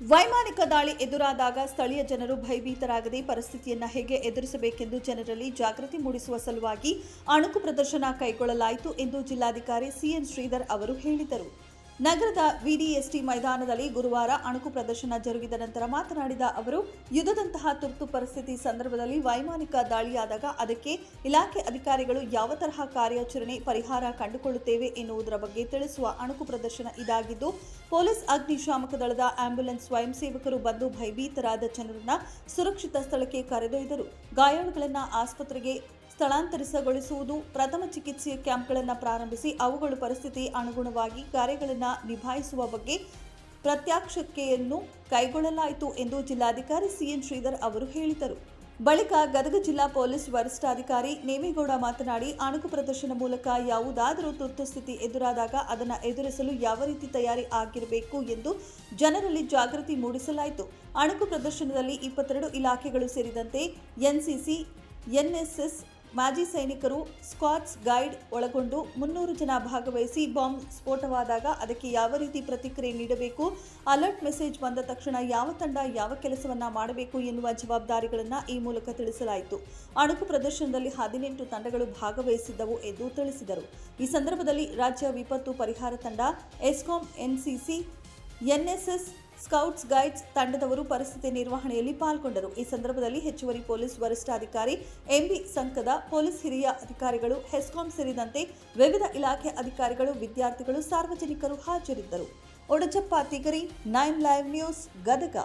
ವೈಮಾನಿಕ ದಾಳಿ ಎದುರಾದಾಗ ಸ್ಥಳೀಯ ಜನರು ಭಯಭೀತರಾಗದೆ ಪರಿಸ್ಥಿತಿಯನ್ನು ಹೇಗೆ ಎದುರಿಸಬೇಕೆಂದು ಜನರಲ್ಲಿ ಜಾಗೃತಿ ಮೂಡಿಸುವ ಸಲುವಾಗಿ ಅಣುಕು ಪ್ರದರ್ಶನ ಕೈಗೊಳ್ಳಲಾಯಿತು ಎಂದು ಜಿಲ್ಲಾಧಿಕಾರಿ ಸಿಎನ್ ಶ್ರೀಧರ್ ಅವರು ಹೇಳಿದರು. ನಗರದ ವಿಡಿಎಸ್ಟಿ ಮೈದಾನದಲ್ಲಿ ಗುರುವಾರ ಅಣುಕು ಪ್ರದರ್ಶನ ಜರುಗಿದ ನಂತರ ಮಾತನಾಡಿದ ಅವರು, ಯುದ್ಧದಂತಹ ತುರ್ತು ಪರಿಸ್ಥಿತಿ ಸಂದರ್ಭದಲ್ಲಿ ವೈಮಾನಿಕ ದಾಳಿಯಾದಾಗ ಅದಕ್ಕೆ ಇಲಾಖೆ ಅಧಿಕಾರಿಗಳು ಯಾವ ತರಹ ಕಾರ್ಯಾಚರಣೆ ಪರಿಹಾರ ಕಂಡುಕೊಳ್ಳುತ್ತೇವೆ ಎನ್ನುವುದರ ಬಗ್ಗೆ ತಿಳಿಸುವ ಅಣುಕು ಪ್ರದರ್ಶನ ಇದಾಗಿದ್ದು, ಪೊಲೀಸ್ ಅಗ್ನಿಶಾಮಕ ದಳದ ಆಂಬ್ಯುಲೆನ್ಸ್ ಸ್ವಯಂ ಸೇವಕರು ಬಂದು ಭಯಭೀತರಾದ ಜನರನ್ನ ಸುರಕ್ಷಿತ ಸ್ಥಳಕ್ಕೆ ಕರೆದೊಯ್ದರು. ಗಾಯಾಳುಗಳನ್ನ ಆಸ್ಪತ್ರೆಗೆ ಸ್ಥಳಾಂತರಿಸಗೊಳಿಸುವುದು, ಪ್ರಥಮ ಚಿಕಿತ್ಸೆ ಕ್ಯಾಂಪ್ಗಳನ್ನು ಪ್ರಾರಂಭಿಸಿ ಅವುಗಳು ಪರಿಸ್ಥಿತಿ ಅನುಗುಣವಾಗಿ ಕಾರ್ಯಗಳನ್ನು ನಿಭಾಯಿಸುವ ಬಗ್ಗೆ ಪ್ರತ್ಯಕ್ಷಕ್ಕೆಯನ್ನು ಕೈಗೊಳ್ಳಲಾಯಿತು ಎಂದು ಜಿಲ್ಲಾಧಿಕಾರಿ ಸಿಎನ್ ಶ್ರೀಧರ್ ಅವರು ಹೇಳಿದರು. ಬಳಿಕ ಗದಗ ಜಿಲ್ಲಾ ಪೊಲೀಸ್ ವರಿಷ್ಠಾಧಿಕಾರಿ ನೇಮೇಗೌಡ ಮಾತನಾಡಿ, ಅಣುಕು ಪ್ರದರ್ಶನ ಮೂಲಕ ಯಾವುದಾದರೂ ತುರ್ತು ಸ್ಥಿತಿ ಎದುರಾದಾಗ ಅದನ್ನು ಎದುರಿಸಲು ಯಾವ ರೀತಿ ತಯಾರಿ ಆಗಿರಬೇಕು ಎಂದು ಜನರಲ್ಲಿ ಜಾಗೃತಿ ಮೂಡಿಸಲಾಯಿತು. ಅಣುಕು ಪ್ರದರ್ಶನದಲ್ಲಿ ಇಪ್ಪತ್ತೆರಡು ಇಲಾಖೆಗಳು ಸೇರಿದಂತೆ ಎನ್ಸಿಸಿ, ಎನ್ಎಸ್ಎಸ್ ಮಾಜಿ ಸೈನಿಕರು ಸ್ಕಾಟ್ಸ್ ಗೈಡ್ ಒಳಗೊಂಡು ಮುನ್ನೂರು ಜನ ಭಾಗವಹಿಸಿ ಬಾಂಬ್ ಸ್ಫೋಟವಾದಾಗ ಅದಕ್ಕೆ ಯಾವ ರೀತಿ ಪ್ರತಿಕ್ರಿಯೆ ನೀಡಬೇಕು, ಅಲರ್ಟ್ ಮೆಸೇಜ್ ಬಂದ ತಕ್ಷಣ ಯಾವ ತಂಡ ಯಾವ ಕೆಲಸವನ್ನ ಮಾಡಬೇಕು ಎನ್ನುವ ಜವಾಬ್ದಾರಿಗಳನ್ನು ಈ ಮೂಲಕ ತಿಳಿಸಲಾಯಿತು. ಅಣುಕು ಪ್ರದರ್ಶನದಲ್ಲಿ ಹದಿನೆಂಟು ತಂಡಗಳು ಭಾಗವಹಿಸಿದ್ದವು ಎಂದು ತಿಳಿಸಿದರು. ಈ ಸಂದರ್ಭದಲ್ಲಿ ರಾಜ್ಯ ವಿಪತ್ತು ಪರಿಹಾರ ತಂಡ, ESCOM, NCC, NSS scouts, guides ತಂಡದವರು ಪರಿಸ್ಥಿತಿ ನಿರ್ವಹಣೆಯಲ್ಲಿ ಪಾಲ್ಗೊಂಡರು. ಈ ಸಂದರ್ಭದಲ್ಲಿ ಹೆಚ್ಚುವರಿ ಪೊಲೀಸ್ ವರಿಷ್ಠಾಧಿಕಾರಿ ಎಂಬಿ ಸಂಕದ, ಪೊಲೀಸ್ ಹಿರಿಯ ಅಧಿಕಾರಿಗಳು, ಹೆಸ್ಕಾಂ ಸೇರಿದಂತೆ ವಿವಿಧ ಇಲಾಖೆ ಅಧಿಕಾರಿಗಳು, ವಿದ್ಯಾರ್ಥಿಗಳು, ಸಾರ್ವಜನಿಕರು ಹಾಜರಿದ್ದರು. Odachappa Tigari, nine live news, Gadag.